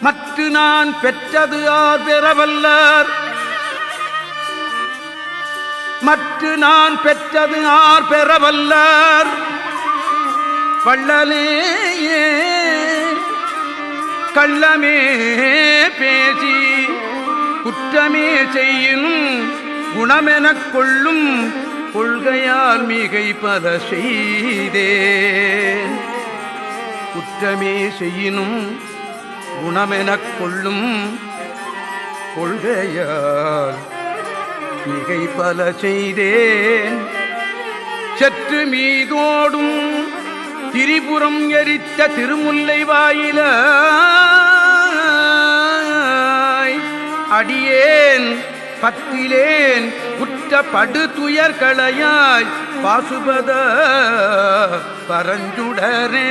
மற்ற நான் பெற்றது ஆர் பெறவல்லார். மற்ற நான் பெற்றது ஆர் பெறவல்லார். வள்ளலேயே கள்ளமே பேசி குற்றமே செய்யினும் குணமெனக் கொள்ளும் கொள்கையால் மிகை பல செய்தே. குற்றமே செய்யினும் குணமெனக் கொள்ளும் கொள்கையால் மிகை பல செய்தேன். சற்று மீதோடும் திரிபுரம் எரித்த திருமுல்லை வாயில அடியேன் பத்திலேன் உற்ற படு துயர்களையாய் பாசுபத பரஞ்சுடரே